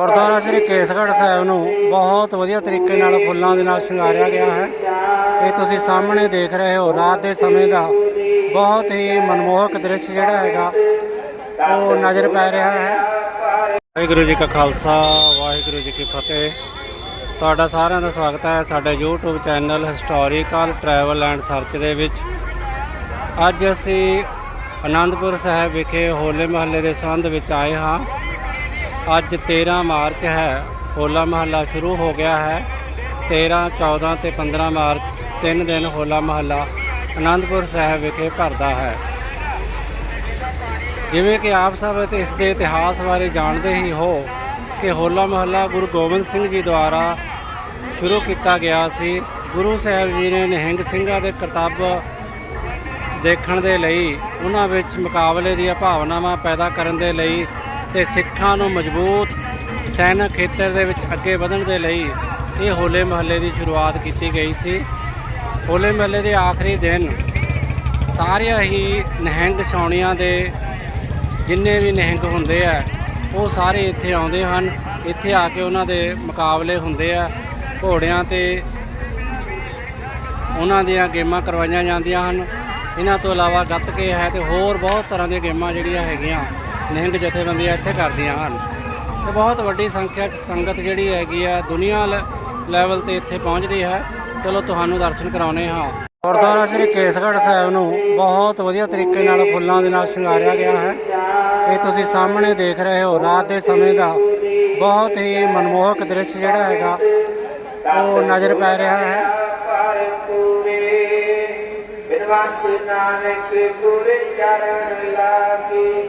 ਗੁਰਦੁਆਰਾ ਸ੍ਰੀ ਕੇਸਗੜ੍ਹ ਸਾਹਿਬ ਨੂੰ ਬਹੁਤ ਵਧੀਆ ਤਰੀਕੇ ਨਾਲ ਫੁੱਲਾਂ ਦੇ ਨਾਲ ਸ਼ਿੰਗਾਰਿਆ ਗਿਆ ਹੈ। ਇਹ ਤੁਸੀਂ ਸਾਹਮਣੇ ਦੇਖ ਰਹੇ ਹੋ, ਰਾਤ ਦੇ ਸਮੇਂ ਦਾ ਬਹੁਤ ਹੀ ਮਨਮੋਹਕ ਦ੍ਰਿਸ਼ ਜਿਹੜਾ ਹੈਗਾ, ਉਹ ਨਜ਼ਰ ਪੈ ਰਿਹਾ ਹੈ। ਵਾਹਿਗੁਰੂ ਜੀ ਕਾ ਖਾਲਸਾ, ਵਾਹਿਗੁਰੂ ਜੀ ਕੀ ਫਤਿਹ। ਤੁਹਾਡਾ ਸਾਰਿਆਂ ਦਾ ਸਵਾਗਤ ਹੈ ਸਾਡੇ YouTube channel historical travel and search ਦੇ ਵਿੱਚ। ਅੱਜ ਅਸੀਂ ਆਨੰਦਪੁਰ ਸਾਹਿਬ ਵਿਖੇ ਹੋਲੇ ਮਹੱਲੇ ਦੇ ਸੰਬੰਧ ਵਿੱਚ ਆਏ ਹਾਂ। ਅੱਜ 13 ਮਾਰਚ ਹੈ, ਹੋਲਾ ਮਹੱਲਾ ਸ਼ੁਰੂ ਹੋ ਗਿਆ ਹੈ। 13 14 ਤੇ 15 ਮਾਰਚ ਤਿੰਨ ਦਿਨ ਹੋਲਾ ਮਹੱਲਾ ਆਨੰਦਪੁਰ ਸਾਹਿਬ ਵਿਖੇ ਭਰਦਾ ਹੈ। ਜਿਵੇਂ ਕਿ ਆਪ ਸਭ ਤੇ ਇਸ ਦੇ ਇਤਿਹਾਸ ਬਾਰੇ ਜਾਣਦੇ ਹੀ ਹੋ ਕਿ ਹੋਲਾ ਮਹੱਲਾ ਗੁਰੂ ਗੋਬਿੰਦ ਸਿੰਘ ਜੀ ਦੁਆਰਾ ਸ਼ੁਰੂ ਕੀਤਾ ਗਿਆ ਸੀ। ਗੁਰੂ ਸਾਹਿਬ ਜੀ ਨੇ ਨਿਹੰਗ ਸਿੰਘਾਂ ਦੇ ਕਰਤੱਵ ਦੇਖਣ ਦੇ ਲਈ, ਉਹਨਾਂ ਵਿੱਚ ਮੁਕਾਬਲੇ ਦੀਆਂ ਭਾਵਨਾਵਾਂ ਪੈਦਾ ਕਰਨ ਦੇ ਲਈ ਤੇ ਸਿੱਖਾਂ ਨੂੰ ਮਜ਼ਬੂਤ ਸੈਨਿਕ ਖੇਤਰ ਦੇ ਵਿੱਚ ਅੱਗੇ ਵਧਣ ਦੇ ਲਈ ਇਹ ਹੋਲੇ ਮਹੱਲੇ ਦੀ ਸ਼ੁਰੂਆਤ ਕੀਤੀ ਗਈ ਸੀ। ਹੋਲੇ ਮਹੱਲੇ ਦੇ ਆਖਰੀ ਦਿਨ ਸਾਰੀਆਂ ਹੀ ਨਹਿੰਗ ਛਾਉਣੀਆਂ ਦੇ ਜਿੰਨੇ ਵੀ ਨਹਿੰਗ ਹੁੰਦੇ ਆ, ਉਹ ਸਾਰੇ ਇੱਥੇ ਆਉਂਦੇ ਹਨ। ਇੱਥੇ ਆ ਕੇ ਉਹਨਾਂ ਦੇ ਮੁਕਾਬਲੇ ਹੁੰਦੇ ਆ। ਘੋੜਿਆਂ ਤੇ ਉਹਨਾਂ ਦੀਆਂ ਗੇਮਾਂ ਕਰਵਾਈਆਂ ਜਾਂਦੀਆਂ ਹਨ। ਇਹਨਾਂ ਤੋਂ ਇਲਾਵਾ ਗੱਤਕੇ ਹੈ ਤੇ ਹੋਰ ਬਹੁਤ ਤਰ੍ਹਾਂ ਦੀਆਂ ਗੇਮਾਂ ਜਿਹੜੀਆਂ ਹੈਗੀਆਂ। ਨਿਹੰਗ ਜਥੇਬੰਦੀਆਂ ਇੱਥੇ ਕਰਦੀਆਂ ਹਨ। ਤੇ ਬਹੁਤ ਵੱਡੀ ਸੰਖਿਆ 'ਚ ਸੰਗਤ ਜਿਹੜੀ ਹੈਗੀ ਆ, ਦੁਨੀਆ ਲ- ਲੈਵਲ ਤੇ ਇੱਥੇ ਪਹੁੰਚਦੀ ਹੈ। ਚਲੋ ਤੁਹਾਨੂੰ ਦਰਸ਼ਨ ਕਰਾਉਨੇ ਹਾਂ। ਗੁਰਦੁਆਰਾ ਸ੍ਰੀ ਕੇਸਗੜ੍ਹ ਸਾਹਿਬ ਨੂੰ ਬਹੁਤ ਵਧੀਆ ਤਰੀਕੇ ਨਾਲ ਫੁੱਲਾਂ ਦੇ ਨਾਲ ਸ਼ਿੰਗਾਰਿਆ ਗਿਆ ਹੈ। ਇਹ ਤੁਸੀਂ ਸਾਹਮਣੇ ਦੇਖ ਰਹੇ ਹੋ, ਰਾਤ ਦੇ ਸਮੇਂ ਦਾ ਬਹੁਤ ਹੀ ਮਨਮੋਹਕ ਦ੍ਰਿਸ਼ ਜਿਹੜਾ ਹੈਗਾ, ਉਹ ਨਜ਼ਰ ਪੈ ਰਿਹਾ ਹੈ। ਵਿਦਵਾਨ ਨਾਨਕ ਗੁਰ ਚਰਨ ਲਾਗੇ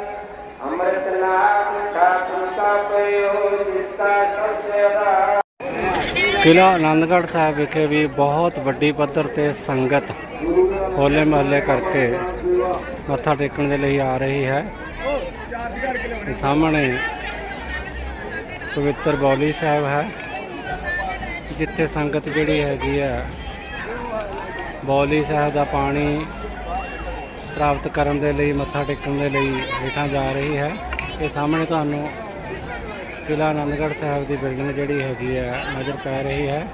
ਠਾਕੁਰ ਕਾ ਪਇਓ ਜਿਸ ਕਾ ਸਭ ਸੇਵਾ ਕਿਲਾ ਆਨੰਦਗੜ੍ਹ ਸਾਹਿਬ ਵਿਖੇ ਵੀ ਬਹੁਤ ਵੱਡੀ ਪੱਧਰ ਤੇ ਸੰਗਤ ਹੋਲੇ ਮਹੱਲੇ ਕਰਕੇ ਮੱਥਾ ਟੇਕਣ ਦੇ ਲਈ ਆ ਰਹੀ ਹੈ। ਸਾਹਮਣੇ ਪਵਿੱਤਰ ਬੌਲੀ ਸਾਹਿਬ ਹੈ, ਜਿੱਥੇ ਸੰਗਤ ਜਿਹੜੀ ਹੈਗੀ ਹੈ, ਬੌਲੀ ਸਾਹਿਬ ਦਾ ਪਾਣੀ ਪ੍ਰਾਪਤ ਕਰਨ ਦੇ ਲਈ, ਮੱਥਾ ਟੇਕਣ ਦੇ ਲਈ ਹੇਠਾਂ ਜਾ ਰਹੀ ਹੈ। ਇਹ ਸਾਹਮਣੇ ਤੁਹਾਨੂੰ ਕਿਲਾ ਆਨੰਦਗੜ੍ਹ ਸਾਹਿਬ ਦੀ ਬਿਲਡਿੰਗ ਜਿਹੜੀ ਹੈਗੀ ਹੈ, ਨਜ਼ਰ ਪੈ ਰਹੀ ਹੈ।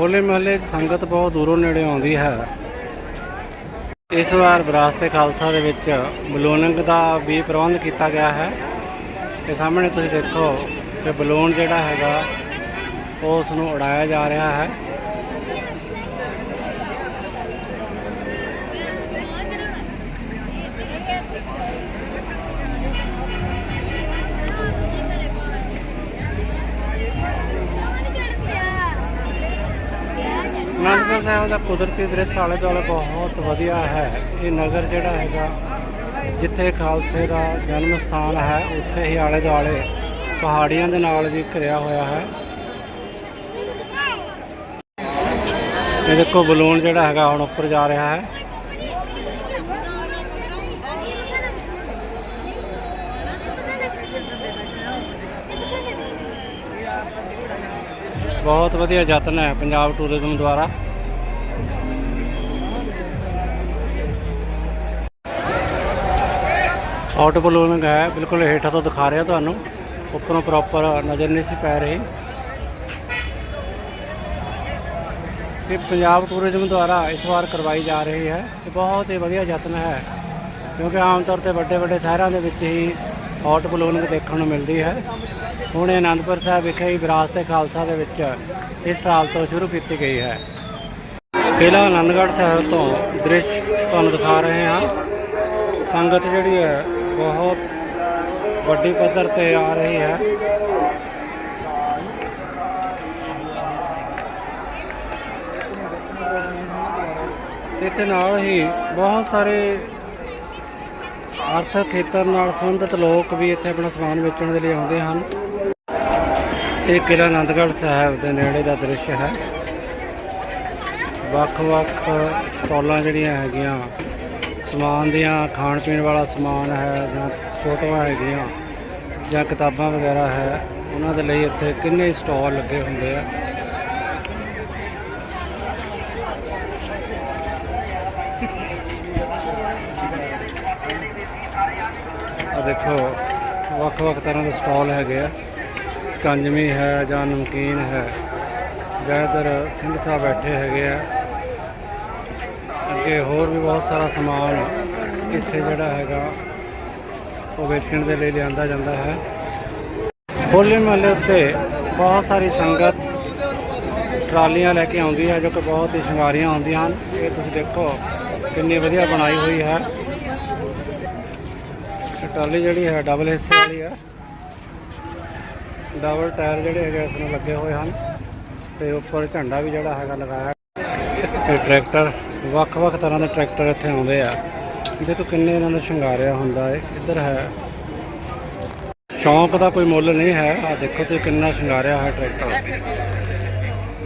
ਹੋਲੇ ਮਹੱਲੇ 'ਚ ਸੰਗਤ ਬਹੁਤ ਦੂਰੋਂ ਨੇੜੇ ਆਉਂਦੀ ਹੈ। ਇਸ ਵਾਰ ਵਿਰਾਸਤ ਖਾਲਸਾ ਦੇ ਵਿੱਚ ਬਲੂਨਿੰਗ ਦਾ ਵੀ ਪ੍ਰਬੰਧ ਕੀਤਾ ਗਿਆ ਹੈ। ਇਹ ਸਾਹਮਣੇ ਤੁਸੀਂ ਦੇਖੋ ਕਿ ਬਲੂਨ ਜਿਹੜਾ ਹੈਗਾ ਉਹ ਉਸ ਨੂੰ ਉਡਾਇਆ ਜਾ ਰਿਹਾ ਹੈ। ਅਨੰਦਪੁਰ ਸਾਹਿਬ ਦਾ ਕੁਦਰਤੀ ਦ੍ਰਿਸ਼ ਆਲੇ ਦੁਆਲੇ ਬਹੁਤ ਵਧੀਆ ਹੈ। ਇਹ ਨਗਰ ਜਿਹੜਾ ਹੈਗਾ ਜਿੱਥੇ ਖਾਲਸੇ ਦਾ ਜਨਮ ਸਥਾਨ ਹੈ, ਉੱਥੇ ਹੀ ਆਲੇ ਦੁਆਲੇ ਪਹਾੜੀਆਂ ਦੇ ਨਾਲ ਵੀ ਘਿਰਿਆ ਹੋਇਆ ਹੈ। ਇਹ ਦੇਖੋ ਬਲੂਨ ਜਿਹੜਾ ਹੈਗਾ ਹੁਣ ਉੱਪਰ ਜਾ ਰਿਹਾ ਹੈ। ਬਹੁਤ ਵਧੀਆ ਯਤਨ ਹੈ ਪੰਜਾਬ ਟੂਰਿਜ਼ਮ ਦੁਆਰਾ। ਆਊਟ ਬਲੂਨਿੰਗ ਹੈ, ਬਿਲਕੁਲ ਹੇਠਾਂ ਤੋਂ ਦਿਖਾ ਰਿਹਾ ਤੁਹਾਨੂੰ। ਉੱਪਰੋਂ ਪ੍ਰੋਪਰ ਨਜ਼ਰ ਨਹੀਂ ਸੀ ਪੈ ਰਹੀ। ਇਹ ਪੰਜਾਬ ਟੂਰਿਜ਼ਮ ਦੁਆਰਾ ਇਸ ਵਾਰ ਕਰਵਾਈ ਜਾ ਰਹੀ ਹੈ। ਤੇ ਬਹੁਤ ਹੀ ਵਧੀਆ ਯਤਨ ਹੈ, ਕਿਉਂਕਿ ਆਮ ਤੌਰ ਤੇ ਵੱਡੇ ਵੱਡੇ ਸ਼ਹਿਰਾਂ ਦੇ ਵਿੱਚ ਹੀ ਹੌਟ ਬਲੂਨਿੰਗ ਦੇਖਣ ਨੂੰ ਮਿਲਦੀ ਹੈ। ਹੁਣ ਅਨੰਦਪੁਰ ਸਾਹਿਬ ਵਿਖੇ ਹੀ ਵਿਰਾਸਤ ਖਾਲਸਾ ਦੇ ਵਿੱਚ ਇਸ ਸਾਲ ਤੋਂ ਸ਼ੁਰੂ ਕੀਤੀ ਗਈ ਹੈ। ਕਿਲ੍ਹਾ ਆਨੰਦਗੜ੍ਹ ਸਾਹਿਬ ਤੋਂ ਦ੍ਰਿਸ਼ ਤੁਹਾਨੂੰ ਦਿਖਾ ਰਹੇ ਹਾਂ। ਸੰਗਤ ਜਿਹੜੀ ਹੈ ਬਹੁਤ ਵੱਡੀ ਪੱਧਰ ਤੇ ਆ ਰਹੀ ਹੈ। ਤੇ ਨਾਲ ਹੀ ਬਹੁਤ ਸਾਰੇ ਅਰਥ ਖੇਤਰ ਨਾਲ ਸੰਬੰਧਿਤ ਲੋਕ ਵੀ ਇੱਥੇ ਆਪਣਾ ਸਮਾਨ ਵੇਚਣ ਦੇ ਲਈ ਆਉਂਦੇ ਹਨ। ਇਹ ਕਿਲ੍ਹਾ ਆਨੰਦਗੜ੍ਹ ਸਾਹਿਬ ਦੇ ਨੇੜੇ ਦਾ ਦ੍ਰਿਸ਼ ਹੈ। ਵੱਖ-ਵੱਖ ਸਟਾਲਾਂ ਜਿਹੜੀਆਂ ਹੈਗੀਆਂ ਸਮਾਨ ਦੀਆਂ, ਖਾਣ ਪੀਣ ਵਾਲਾ ਸਮਾਨ ਹੈ ਜਾਂ ਫੋਟੋਆਂ ਹੈਗੀਆਂ ਜਾਂ ਕਿਤਾਬਾਂ ਵਗੈਰਾ ਹੈ, ਉਹਨਾਂ ਦੇ ਲਈ ਇੱਥੇ ਕਿੰਨੇ ਸਟਾਲ ਲੱਗੇ ਹੁੰਦੇ ਆ? ਆ ਦੇਖੋ, ਵੱਖ-ਵੱਖ ਤਰ੍ਹਾਂ ਦੇ ਸਟਾਲ ਹੈਗੇ ਆ। ਸਕੰਜਮੀ ਹੈ ਜਾਂ ਨਮਕੀਨ ਹੈ। ਜ਼ਿਆਦਾਤਰ ਸਿੰਘ ਸਾਹਿਬ ਬੈਠੇ ਹੈਗੇ ਆ। ਅੱਗੇ ਹੋਰ ਵੀ ਬਹੁਤ ਸਾਰਾ ਸਮਾਨ ਇੱਥੇ ਜਿਹੜਾ ਹੈਗਾ ਉਹ ਵੇਚਣ ਦੇ ਲਈ ਲਿਆਂਦਾ ਜਾਂਦਾ ਹੈ। ਹੋਲੇ ਮਹੱਲੇ ਉੱਤੇ ਬਹੁਤ ਸਾਰੀ ਸੰਗਤ ਟਰਾਲੀਆਂ ਲੈ ਕੇ ਆਉਂਦੀ ਹੈ, ਜੋ ਕਿ ਬਹੁਤ ਹੀ ਸ਼ਿੰਗਾਰੀਆਂ ਹੁੰਦੀਆਂ ਹਨ। ਇਹ ਤੁਸੀਂ ਦੇਖੋ ਕਿੰਨੀ ਵਧੀਆ ਬਣਾਈ ਹੋਈ ਹੈ। ਟਰਾਲੀ ਜਿਹੜੀ ਹੈ ਡਬਲ ਹਿੱਸੇ ਵਾਲੀ ਹੈ। ਡਬਲ ਟਾਇਰ ਜਿਹੜੇ ਹੈਗੇ ਇਸ ਨੂੰ ਲੱਗੇ ਹੋਏ ਹਨ। ਤੇ ਉੱਪਰ ਝੰਡਾ ਵੀ ਜਿਹੜਾ ਹੈਗਾ ਲਗਾਇਆ। ਤੇ ਟਰੈਕਟਰ ਵੱਖ-ਵੱਖ ਤਰ੍ਹਾਂ ਦੇ ਟਰੈਕਟਰ ਇੱਥੇ ਆਉਂਦੇ ਆ। ਇਹਦੇ ਤੋਂ ਕਿੰਨੇ ਇਹਨਾਂ ਨੂੰ ਸ਼ਿੰਗਾਰਿਆ ਹੁੰਦਾ ਹੈ ਇੱਧਰ ਹੈ। ਸ਼ੌਂਕ ਦਾ ਕੋਈ ਮੁੱਲ ਨਹੀਂ ਹੈ। ਆ ਦੇਖੋ ਤੁਸੀਂ ਕਿੰਨਾ ਸ਼ਿੰਗਾਰਿਆ ਹੈ ਟਰੈਕਟਰ।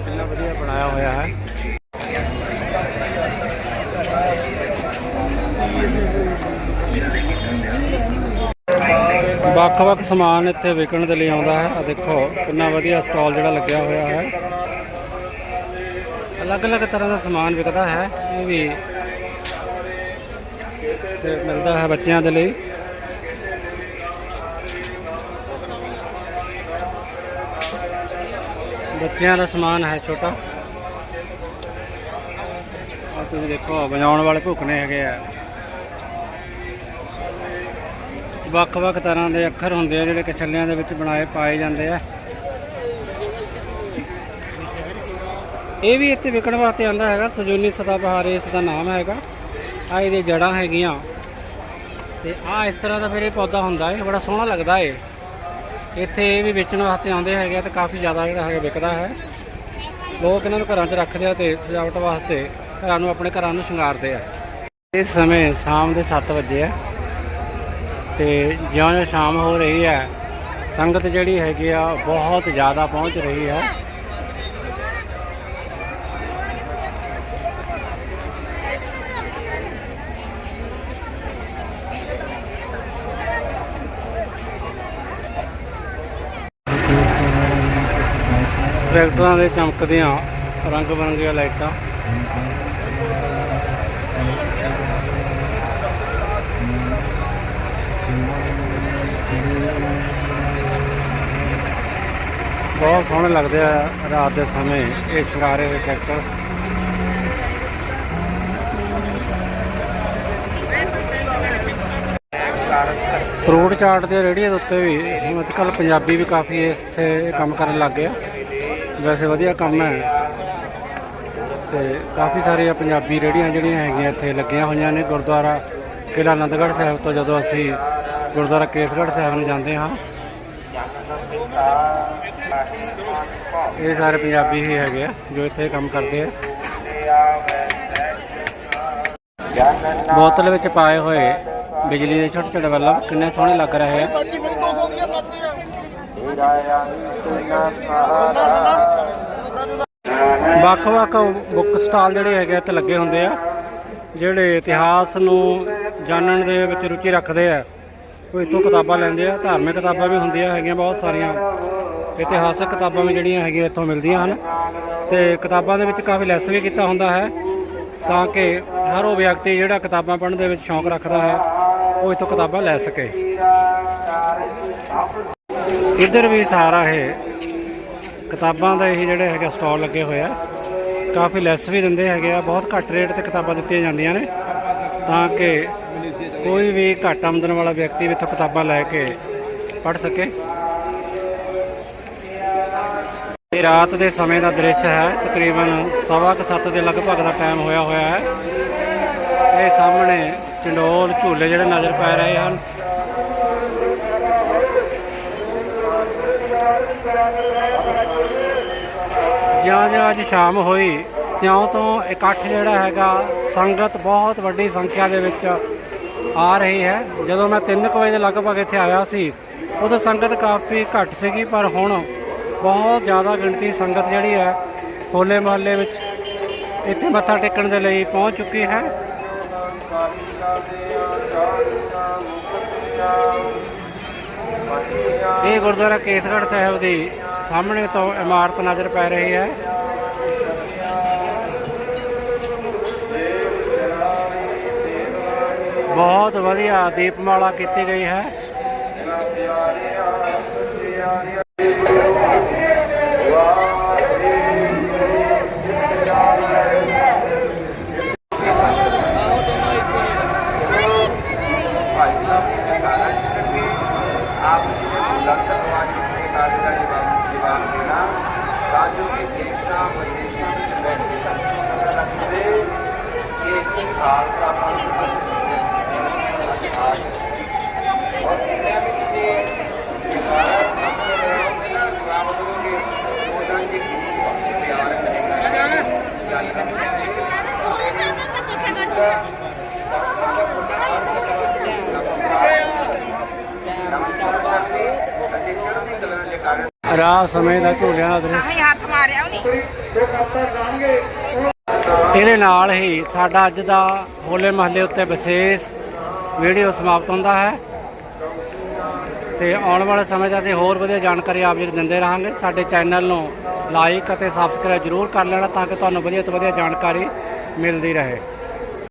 ਕਿੰਨਾ ਵਧੀਆ ਬਣਾਇਆ ਹੋਇਆ ਹੈ। ਵੱਖ-ਵੱਖ ਸਮਾਨ ਇੱਥੇ ਵਿਕਣ ਦੇ ਲਈ ਆਉਂਦਾ ਹੈ। ਆ ਦੇਖੋ, ਕਿੰਨਾ ਵਧੀਆ ਸਟਾਲ ਜਿਹੜਾ ਲੱਗਿਆ ਹੋਇਆ ਹੈ। ਅਲੱਗ-ਅਲੱਗ ਤਰ੍ਹਾਂ ਦਾ ਸਮਾਨ ਵਿਕਦਾ ਹੈ, ਇਹ ਵੀ ਤੇ ਮਿਲਦਾ ਹੈ ਬੱਚਿਆਂ ਦੇ ਲਈ। ਬੱਚਿਆਂ ਦਾ ਸਮਾਨ ਹੈ ਛੋਟਾ। ਆ ਤੁਸੀਂ ਦੇਖੋ, ਵਜਾਉਣ ਵਾਲੇ ਭੁੱਖਣੇ ਹੈਗੇ ਆ। ਵੱਖ-ਵੱਖ ਤਰ੍ਹਾਂ ਦੇ ਅੱਖਰ ਹੁੰਦੇ ਆ ਜਿਹੜੇ ਕਿ ਛੱਲਿਆਂ ਦੇ ਵਿੱਚ ਬਣਾਏ, ਪਾਏ ਜਾਂਦੇ ਆ। ਇਹ ਵੀ ਇੱਥੇ ਵਿਕਣ ਵਾਸਤੇ ਆਂਦਾ ਹੈਗਾ, ਸਜੂਨੀ ਸਦਾਬਹਾਰ ਇਸ ਦਾ ਨਾਮ ਹੈਗਾ। ਆ ਇਹਦੇ ਜੜਾਂ ਹੈਗੀਆਂ। ਤੇ ਆ ਇਸ ਤਰ੍ਹਾਂ ਦਾ ਫਿਰ ਇਹ ਪੌਦਾ ਹੁੰਦਾ ਹੈ, ਬੜਾ ਸੋਹਣਾ ਲੱਗਦਾ ਏ। ਇੱਥੇ ਇਹ ਵੀ ਵੇਚਣ ਵਾਸਤੇ ਆਉਂਦੇ ਹੈਗੇ ਆ ਤੇ ਕਾਫੀ ਜ਼ਿਆਦਾ ਜਿਹੜਾ ਹੈਗਾ ਵਿਕਦਾ ਹੈ। ਲੋਕ ਇਹਨਾਂ ਨੂੰ ਘਰਾਂ 'ਚ ਰੱਖਦੇ ਆ ਤੇ ਸਜਾਵਟ ਵਾਸਤੇ ਘਰਾਂ ਨੂੰ, ਆਪਣੇ ਘਰਾਂ ਨੂੰ ਸ਼ਿੰਗਾਰਦੇ ਆ। ਇਸ ਸਮੇਂ ਸ਼ਾਮ ਦੇ 7 ਵਜੇ ਆ ਤੇ ਜਿਉਂ-ਜਿਉਂ ਸ਼ਾਮ ਹੋ ਰਹੀ ਹੈ, ਸੰਗਤ ਜਿਹੜੀ ਹੈਗੀ ਆ ਬਹੁਤ ਜ਼ਿਆਦਾ ਪਹੁੰਚ ਰਹੀ ਹੈ। ਟਰੈਕਟਰਾਂ ਦੇ ਚਮਕਦੀਆਂ ਰੰਗ ਬਰੰਗੀਆਂ ਲਾਈਟਾਂ। ਬਹੁਤ ਸੋਹਣੇ ਲੱਗਦੇ ਆ ਰਾਤ ਦੇ ਸਮੇਂ ਇਹ ਸ਼ਿੰਗਾਰੇ ਹੋਏ ਟਰੈਕਟਰ। ਫਰੂਟ ਚਾਰਟ ਦੇ ਰੇੜੀਆਂ ਦੇ ਉੱਤੇ ਵੀ, ਹੁਣ ਅੱਜ ਕੱਲ੍ਹ ਪੰਜਾਬੀ ਵੀ ਕਾਫੀ ਇੱਥੇ ਕੰਮ ਕਰਨ ਲੱਗ ਗਏ ਆ। ਵੈਸੇ ਵਧੀਆ ਕੰਮ ਹੈ। ਤੇ ਕਾਫੀ ਸਾਰੀਆਂ ਪੰਜਾਬੀ ਰੇੜੀਆਂ ਜਿਹੜੀਆਂ ਹੈਗੀਆਂ ਇੱਥੇ ਲੱਗੀਆਂ ਹੋਈਆਂ ਨੇ। ਗੁਰਦੁਆਰਾ ਕਿਲ੍ਹਾ ਆਨੰਦਗੜ੍ਹ ਸਾਹਿਬ ਤੋਂ ਜਦੋਂ ਅਸੀਂ ਗੁਰਦੁਆਰਾ ਕੇਸਗੜ੍ਹ ਸਾਹਿਬ ਨੂੰ ਜਾਂਦੇ ਹਾਂ। ਇਹ ਸਾਰੇ ਪੰਜਾਬੀ ਹੀ ਹੈਗੇ ਆ, ਜੋ ਇੱਥੇ ਕੰਮ ਕਰਦੇ ਆ। ਬੋਤਲ ਵਿੱਚ ਪਾਏ ਹੋਏ ਬਿਜਲੀ ਦੇ ਛੋਟੇ ਛੋਟੇ ਬੱਲਬ ਕਿੰਨੇ ਸੋਹਣੇ ਲੱਗ ਰਹੇ ਆ। ਵੱਖ-ਵੱਖ ਬੁੱਕ ਸਟਾਲ ਜਿਹੜੇ ਹੈਗੇ ਆ, ਇੱਥੇ ਲੱਗੇ ਹੁੰਦੇ ਆ, ਜਿਹੜੇ ਇਤਿਹਾਸ ਨੂੰ ਜਾਣਨ ਦੇ ਵਿੱਚ ਰੁਚੀ ਰੱਖਦੇ ਆ। ਉਹ ਇੱਥੋਂ ਕਿਤਾਬਾਂ ਲੈਂਦੇ ਆ, ਧਾਰਮਿਕ ਕਿਤਾਬਾਂ ਵੀ ਹੁੰਦੀਆਂ ਹੈਗੀਆਂ, ਬਹੁਤ ਸਾਰੀਆਂ। ਇਤਿਹਾਸਕ ਕਿਤਾਬਾਂ ਵੀ ਜਿਹੜੀਆਂ ਹੈਗੀਆਂ ਇੱਥੋਂ ਮਿਲਦੀਆਂ ਹਨ। ਤੇ ਕਿਤਾਬਾਂ ਦੇ ਵਿੱਚ ਕਾਫੀ ਲੈਸ ਵੀ ਕੀਤਾ ਹੁੰਦਾ ਹੈ, ਤਾਂ ਕਿ ਹਰ ਉਹ ਵਿਅਕਤੀ ਜਿਹੜਾ ਕਿਤਾਬਾਂ ਪੜ੍ਹਨ ਦੇ ਵਿੱਚ ਸ਼ੌਂਕ ਰੱਖਦਾ ਹੈ, ਉਹ ਇੱਥੋਂ ਕਿਤਾਬਾਂ ਲੈ ਸਕੇ। ਇੱਧਰ ਵੀ ਸਾਰਾ ਇਹ ਕਿਤਾਬਾਂ ਦਾ ਇਹ ਜਿਹੜੇ ਹੈਗੇ ਸਟਾਲ ਲੱਗੇ ਹੋਏ ਆ। ਕਾਫੀ ਲੈਸ ਵੀ ਦਿੰਦੇ ਹੈਗੇ ਆ। ਬਹੁਤ ਘੱਟ ਰੇਟ ਤੇ ਕਿਤਾਬਾਂ ਦਿੱਤੀਆਂ ਜਾਂਦੀਆਂ ਨੇ। ਤਾਂ ਕਿ ਕੋਈ ਵੀ ਘੱਟ ਆਮਦਨ ਵਾਲਾ ਵਿਅਕਤੀ ਵੀ ਇੱਥੋਂ ਕਿਤਾਬਾਂ ਲੈ ਕੇ ਪੜ੍ਹ ਸਕੇ। ਇਹ ਰਾਤ ਦੇ ਸਮੇਂ ਦਾ ਦ੍ਰਿਸ਼ ਹੈ। ਤਕਰੀਬਨ ਸਵਾ ਕੁ ਸੱਤ ਦੇ ਲਗਭਗ ਦਾ ਟਾਈਮ ਹੋਇਆ ਹੋਇਆ ਹੈ। ਇਹ ਸਾਹਮਣੇ ਚੰਡੋਲ ਝੂਲੇ ਜਿਹੜੇ ਨਜ਼ਰ ਪੈ ਰਹੇ ਹਨ। ਜਿਉਂ-ਜਿਉਂ ਅੱਜ ਸ਼ਾਮ ਹੋਈ, ਤਿਉਂ ਤੋਂ ਇਕੱਠ ਜਿਹੜਾ ਹੈਗਾ, ਸੰਗਤ ਬਹੁਤ ਵੱਡੀ ਸੰਖਿਆ ਦੇ ਵਿੱਚ ਆ ਰਹੀ ਹੈ। ਜਦੋਂ ਮੈਂ 3 ਵਜੇ ਦੇ ਲਗਭਗ ਇੱਥੇ ਆਇਆ ਸੀ, ਉਦੋਂ ਸੰਗਤ ਕਾਫੀ ਘੱਟ ਸੀਗੀ, ਪਰ ਹੁਣ ਬਹੁਤ ਜ਼ਿਆਦਾ ਗਿਣਤੀ ਸੰਗਤ ਜਿਹੜੀ ਹੈ, ਹੋਲੇ ਮਹੱਲੇ ਵਿੱਚ ਇੱਥੇ ਮੱਥਾ ਟੇਕਣ ਦੇ ਲਈ ਪਹੁੰਚ ਚੁੱਕੀ ਹੈ। ਇਹ ਗੁਰਦੁਆਰਾ ਕੇਸਗੜ੍ਹ ਸਾਹਿਬ ਦੀ ਸਾਹਮਣੇ ਤੋਂ ਇਮਾਰਤ ਨਜ਼ਰ ਪੈ ਰਹੀ ਹੈ। ਬਹੁਤ ਵਧੀਆ ਦੀਪਮਾਲਾ ਕੀਤੀ ਗਈ ਹੈ। ਸਮੇਂ ਦਾ ਝੂਲਿਆਂ ਦਾ ਦ੍ਰਿਸ਼। ਹੀ ਹੱਥ ਮਾਰਿਆ ਉਹਨੇ। ਇਹਦੇ ਨਾਲ ਹੀ ਸਾਡਾ ਅੱਜ ਦਾ ਹੋਲੇ ਮਹੱਲੇ ਉੱਤੇ ਵਿਸ਼ੇਸ਼ ਵੀਡੀਓ ਸਮਾਪਤ ਹੁੰਦਾ ਹੈ। ਤੇ ਆਉਣ ਵਾਲੇ ਸਮੇਂ 'ਚ ਅਸੀਂ ਹੋਰ ਵਧੀਆ ਜਾਣਕਾਰੀ ਆਪ ਜੀ ਨੂੰ ਦਿੰਦੇ ਰਹਾਂਗੇ। ਸਾਡੇ ਚੈਨਲ ਨੂੰ ਲਾਈਕ ਅਤੇ ਸਬਸਕ੍ਰਾਈਬ ਜ਼ਰੂਰ ਕਰ ਲੈਣਾ ਤਾਂ ਕਿ ਤੁਹਾਨੂੰ ਵਧੀਆ ਤੋਂ ਵਧੀਆ ਜਾਣਕਾਰੀ ਮਿਲਦੀ ਰਹੇ।